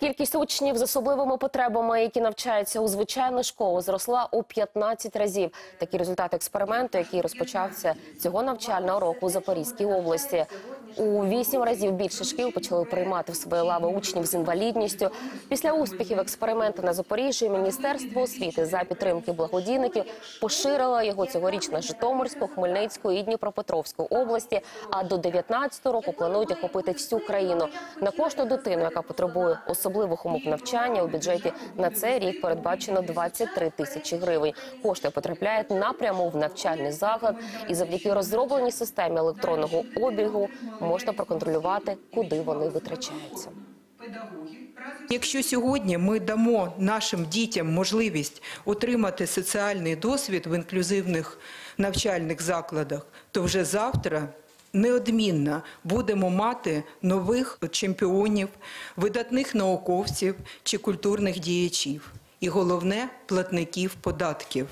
Кількість учнів з особливими потребами, які навчаються у звичайних школах, зросла у 15 разів. Такі результати експерименту, який розпочався цього навчального року у Запорізькій області. У вісім разів більше шкіл почали приймати в свої лави учнів з інвалідністю. Після успіхів експерименту на Запоріжжі Міністерство освіти за підтримки благодійників поширило його цьогоріч на Житомирську, Хмельницьку і Дніпропетровську області. А до 19 року планують охопити всю країну. На кожну дитину, яка потребує особливих умов навчання, у бюджеті на цей рік передбачено 23 тисячі гривень. Кошти потрапляють напряму в навчальний заклад, і завдяки розробленій системі електронного обігу можна проконтролювати, куди вони витрачаються. Якщо сьогодні ми дамо нашим дітям можливість отримати соціальний досвід в інклюзивних навчальних закладах, то вже завтра неодмінно будемо мати нових чемпіонів, видатних науковців чи культурних діячів. І головне платників податків.